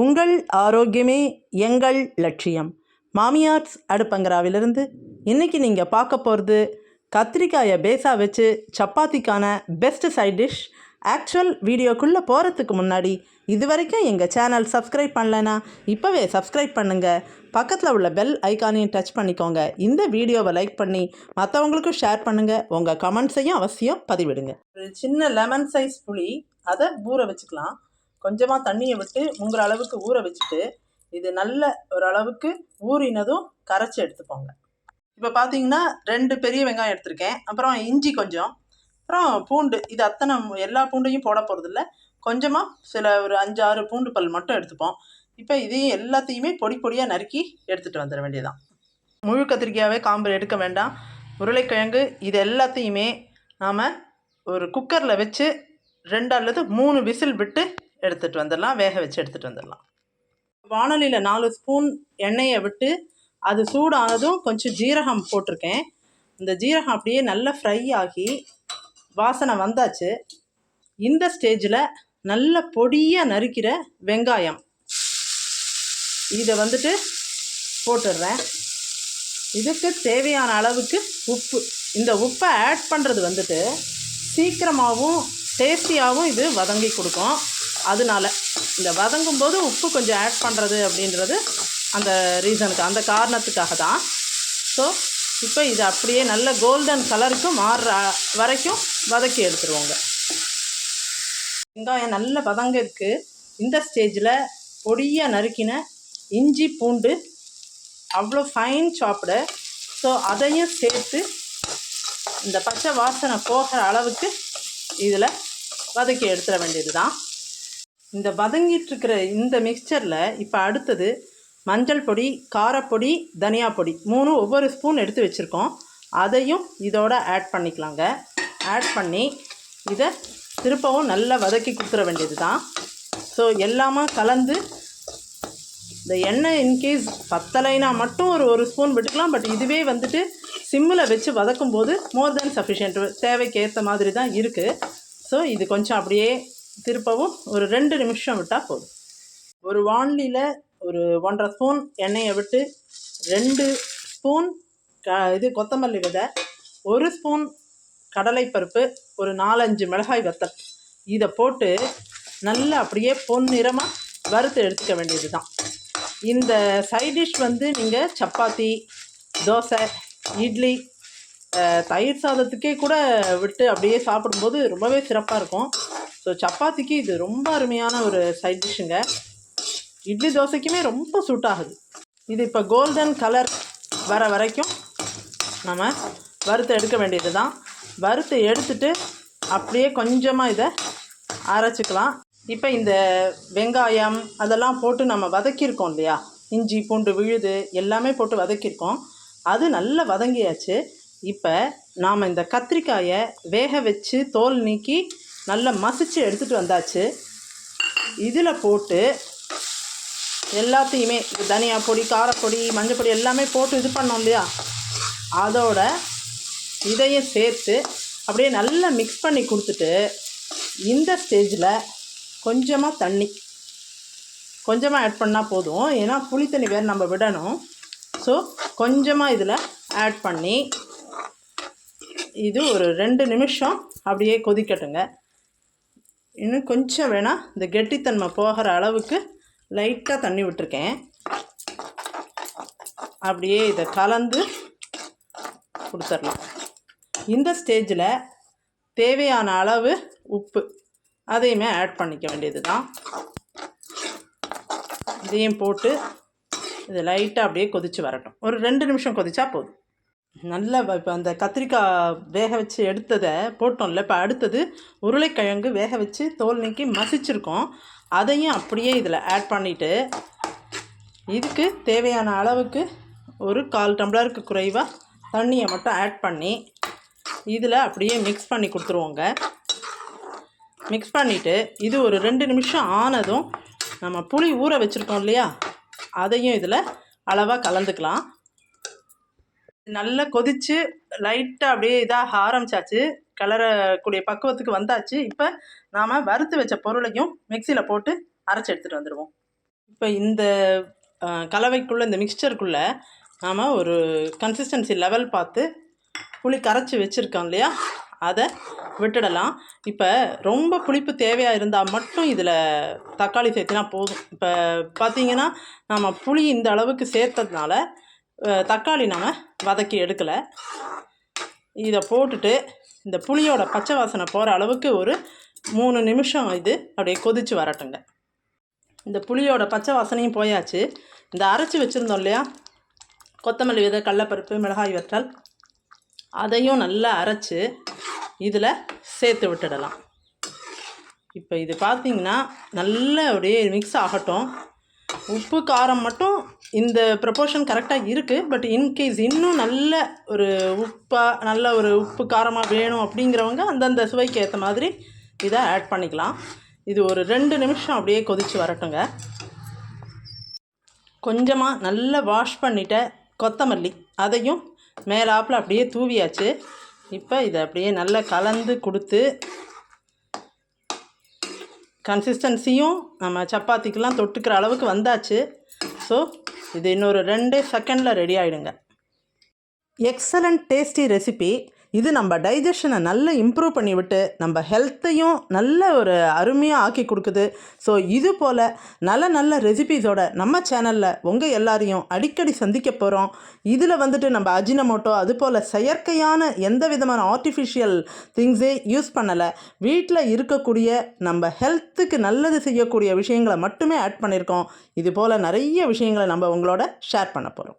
உங்கள் ஆரோக்கியமே எங்கள் லட்சியம். மாமியார்ஸ் அடுப்பங்கராவிலிருந்து இன்றைக்கி நீங்கள் பார்க்க போகிறது கத்திரிக்காயை பேஸாக வச்சு சப்பாத்திக்கான பெஸ்ட் சைட் டிஷ் ஆக்சுவல் வீடியோக்குள்ளே போகிறதுக்கு முன்னாடி இது வரைக்கும் எங்கள் சேனல் சப்ஸ்கிரைப் பண்ணலைன்னா இப்போவே சப்ஸ்கிரைப் பண்ணுங்கள் பக்கத்தில் உள்ள பெல் ஐக்கானையும் டச் பண்ணிக்கோங்க. இந்த வீடியோவை லைக் பண்ணி மற்றவங்களுக்கும் ஷேர் பண்ணுங்கள் உங்கள் கமெண்ட்ஸையும் அவசியம் பதிவிடுங்க. ஒரு சின்ன லெமன் சைஸ் புளி அதை ஊற வச்சுக்கலாம். கொஞ்சமாக தண்ணியை விட்டு முங்குற அளவுக்கு ஊற வச்சுட்டு இது நல்ல ஒரு அளவுக்கு ஊறினதும் கரைச்சி எடுத்துப்போங்க இப்போ பார்த்தீங்கன்னா ரெண்டு பெரிய வெங்காயம் எடுத்திருக்கேன். அப்புறம் இஞ்சி கொஞ்சம். அப்புறம் பூண்டு. இது அத்தனை எல்லா பூண்டையும் போட போகிறதில்ல கொஞ்சமாக சில ஒரு அஞ்சு ஆறு பூண்டு பல் மட்டும் எடுத்துப்போம். இப்போ இதையும் எல்லாத்தையுமே பொடி பொடியாக நறுக்கி எடுத்துகிட்டு வந்துட வேண்டியதான் முழு கத்திரிக்காயாவே காம்பு எடுக்க வேண்டாம். உருளைக்கிழங்கு இது எல்லாத்தையுமே நாம் ஒரு குக்கரில் வச்சு ரெண்டு அல்லது மூணு விசில் விட்டு எடுத்துகிட்டு வந்துடலாம் வேக வச்சு எடுத்துகிட்டு வந்துடலாம். வானொலியில் நாலு ஸ்பூன் எண்ணெயை விட்டு அது சூடானதும் கொஞ்சம் ஜீரகம் போட்டிருக்கேன். இந்த ஜீரகம் அப்படியே நல்லா ஃப்ரை ஆகி வாசனை வந்தாச்சு. இந்த ஸ்டேஜில் நல்ல பொடியாக நறுக்கிற வெங்காயம். இதை வந்துட்டு போட்டுடுறேன். இதுக்கு தேவையான அளவுக்கு உப்பு. இந்த உப்பை ஆட் பண்ணுறது வந்துட்டு சீக்கிரமாகவும் டேஸ்டியாகவும் இது வதங்கி கொடுக்கும். அதனால இந்த வதங்கும் போது உப்பு கொஞ்சம் ஆட் பண்ணுறது அப்படின்றது அந்த ரீசனுக்கு அந்த காரணத்துக்காக தான். ஸோ இப்போ இது அப்படியே நல்ல கோல்டன் கலருக்கு மாறுற வரைக்கும் வதக்கி எடுத்துருவோங்க. வெங்காயம் நல்ல வதங்க இருக்குது இந்த ஸ்டேஜில் பொடியாக நறுக்கின இஞ்சி பூண்டு அவ்வளோ ஃபைன் சாப்பிடு ஸோ அதையும் சேர்த்து இந்த பச்சை வாசனை போகிற அளவுக்கு இதில் வதக்கி எடுத்துட வேண்டியது தான் இந்த வதங்கிட்டுருக்கிற இந்த மிக்சரில் இப்போ அடுத்தது மஞ்சள் பொடி காரப்பொடி தனியா பொடி மூணு ஒவ்வொரு ஸ்பூன் எடுத்து வச்சுருக்கோம். அதையும் இதோட ஆட் பண்ணிக்கலாங்க. ஆட் பண்ணி இதை திருப்பவும் நல்லா வதக்கி கொடுத்துட வேண்டியது தான் ஸோ எல்லாமே கலந்து இந்த எண்ணெய் இன்கேஸ் பத்தலைனா மட்டும் ஒரு ஒரு ஸ்பூன் விட்டுக்கலாம். பட் இதுவே வந்துட்டு சிம்மில் வச்சு வதக்கும் போது மோர் தென் சஃபிஷியன்ட் தேவைக்கு ஏற்ற மாதிரி தான் இருக்குது ஸோ இது கொஞ்சம் அப்படியே திருப்பவும் ஒரு ரெண்டு நிமிஷம் விட்டால் போதும். ஒரு வான்லியில் ஒரு ஒன்றரை ஸ்பூன் எண்ணெயை விட்டு ரெண்டு ஸ்பூன் க இது கொத்தமல்லி விதை ஒரு ஸ்பூன் கடலைப்பருப்பு ஒரு நாலஞ்சு மிளகாய் வத்தல். இதை போட்டு நல்லா அப்படியே பொன்னிறமாக வறுத்து எடுத்துக்க வேண்டியது தான் இந்த சைட் டிஷ் வந்து நீங்கள் சப்பாத்தி தோசை இட்லி தயிர் சாதத்துக்கே கூட விட்டு அப்படியே சாப்பிடும்போது ரொம்பவே சிறப்பாக இருக்கும். ஸோ சப்பாத்திக்கு இது ரொம்ப அருமையான ஒரு சைட் டிஷ்ஷுங்க இட்லி தோசைக்குமே ரொம்ப சூட் ஆகுது. இது இப்போ கோல்டன் கலர் வர வரைக்கும் நம்ம வறுத்து எடுக்க வேண்டியது தான் வறுத்து எடுத்துட்டு அப்படியே கொஞ்சமாக இதை அரைச்சிக்கலாம். இப்போ இந்த வெங்காயம் அதெல்லாம் போட்டு நம்ம வதக்கியிருக்கோம் இல்லையா? இஞ்சி பூண்டு விழுது எல்லாமே போட்டு வதக்கியிருக்கோம். அது நல்லா வதங்கியாச்சு. இப்போ நாம் இந்த கத்திரிக்காயை வேக வச்சு தோல் நீக்கி நல்லா மசிச்சு எடுத்துகிட்டு வந்தாச்சு. இதில் போட்டு எல்லாத்தையுமே தனியா பொடி காரப்பொடி மஞ்சள் பொடி எல்லாமே போட்டு இது பண்ணோம் இல்லையா? அதோட இதையும் சேர்த்து அப்படியே நல்லா மிக்ஸ் பண்ணி கொடுத்துட்டு இந்த ஸ்டேஜில் கொஞ்சமாக தண்ணி. கொஞ்சமாக ஆட் பண்ணால் போதும். ஏன்னா புளி தண்ணி வேறு நம்ம விடணும். ஸோ கொஞ்சமாக இதில் ஆட் பண்ணி இது ஒரு ரெண்டு நிமிஷம் அப்படியே கொதிக்கட்டுங்க. இன்னும் கொஞ்சம் வேணால் இந்த கெட்டித்தன்மை போகிற அளவுக்கு லைட்டாக தண்ணி விட்டுருக்கேன். அப்படியே இதை கலந்து கொடுத்துடலாம். இந்த ஸ்டேஜில் தேவையான அளவு உப்பு அதையுமே ஆட் பண்ணிக்க வேண்டியது தான் இதையும் போட்டு இது லைட்டாக அப்படியே கொதித்து வரட்டும். ஒரு ரெண்டு நிமிஷம் கொதிச்சா போதும். நல்லா இப்போ அந்த கத்திரிக்காய் வேக வச்சு எடுத்ததை போட்டோம்ல இப்போ அடுத்தது உருளைக்கிழங்கு வேக வச்சு தோல் நீக்கி மசிச்சிருக்கோம். அதையும் அப்படியே இதில் ஆட் பண்ணிவிட்டு இதுக்கு தேவையான அளவுக்கு ஒரு கால் டம்ளருக்கு குறைவாக தண்ணியை மட்டும் ஆட் பண்ணி இதில் அப்படியே மிக்ஸ் பண்ணி கொடுத்துருவோங்க. மிக்ஸ் பண்ணிவிட்டு இது ஒரு ரெண்டு நிமிஷம் ஆனதும் நம்ம புளி ஊற வச்சுருக்கோம் இல்லையா? அதையும் இதில் அளவாக கலந்துக்கலாம். நல்லா கொதித்து லைட்டாக அப்படியே இதாக ஆரம்பிச்சாச்சு. கலரக்கூடிய பக்குவத்துக்கு வந்தாச்சு. இப்போ நாம் வறுத்து வச்ச பொருளையும் மிக்சியில் போட்டு அரைச்சி எடுத்துகிட்டு வந்துடுவோம் இப்போ இந்த கலவைக்குள்ளே இந்த மிக்சருக்குள்ளே நாம் ஒரு கன்சிஸ்டன்சி லெவல் பார்த்து புளி கரைச்சி வச்சுருக்கோம் இல்லையா? அதை விட்டுடலாம். இப்போ ரொம்ப புளிப்பு தேவையாக இருந்தால் மட்டும் இதில் தக்காளி சேர்த்தினா போதும். இப்போ பார்த்தீங்கன்னா நம்ம புளி இந்த அளவுக்கு சேர்த்ததுனால தக்காளி நம்ம வதக்கி எடுக்கலை. இதை போட்டுட்டு இந்த புளியோட பச்சை வாசனை போகிற அளவுக்கு ஒரு மூணு நிமிஷம் இது அப்படியே கொதித்து வரட்டுங்க. இந்த புளியோட பச்சை வாசனையும் போயாச்சு. இந்த அரைச்சி வச்சுருந்தோம் இல்லையா? கொத்தமல்லி விதை கடலப்பருப்பு மிளகாய் வற்றல். அதையும் நல்லா அரைச்சி இதில் சேர்த்து விட்டுடலாம். இப்போ இது பார்த்தீங்கன்னா நல்ல அப்படியே மிக்ஸ் ஆகட்டும். உப்பு காரம் மட்டும் இந்த ப்ரப்போர்ஷன் கரெக்டாக இருக்குது பட் இன்கேஸ் இன்னும் நல்ல ஒரு உப்பாக நல்ல ஒரு உப்பு காரமாக வேணும் அப்படிங்கிறவங்க அந்தந்த சுவைக்கு ஏற்ற மாதிரி இதை ஆட் பண்ணிக்கலாம். இது ஒரு ரெண்டு நிமிஷம் அப்படியே கொதித்து வரட்டுங்க. கொஞ்சமாக நல்லா வாஷ் பண்ணிட்ட கொத்தமல்லி அதையும் மேலாப்பில் அப்படியே தூவியாச்சு. இப்போ இதை அப்படியே நல்லா கலந்து கொடுத்து கன்சிஸ்டன்சியும் நம்ம சப்பாத்திக்கெலாம் தொட்டுக்கிற அளவுக்கு வந்தாச்சு. ஸோ இது இன்னொரு ரெண்டே செகண்டில் ரெடி ஆகிடுங்க எக்ஸலண்ட் டேஸ்டி ரெசிபி இது நம்ம டைஜஷனை நல்லா இம்ப்ரூவ் பண்ணிவிட்டு நம்ம ஹெல்த்தையும் நல்ல ஒரு அருமையாக ஆக்கி கொடுக்குது. ஸோ இது போல் நல்ல நல்ல ரெசிபீஸோட நம்ம சேனலில் உங்கள் எல்லாரையும் அடிக்கடி சந்திக்க போகிறோம் இதில் வந்துட்டு நம்ம அஜினமோட்டோ அது போல் செயற்கையான எந்த விதமான ஆர்டிஃபிஷியல் திங்ஸே யூஸ் பண்ணலை. வீட்டில் இருக்கக்கூடிய நம்ம ஹெல்த்துக்கு நல்லது செய்யக்கூடிய விஷயங்களை மட்டுமே ஆட் பண்ணியிருக்கோம் இது போல் நிறைய விஷயங்களை நம்ம உங்களோட ஷேர் பண்ண போகிறோம்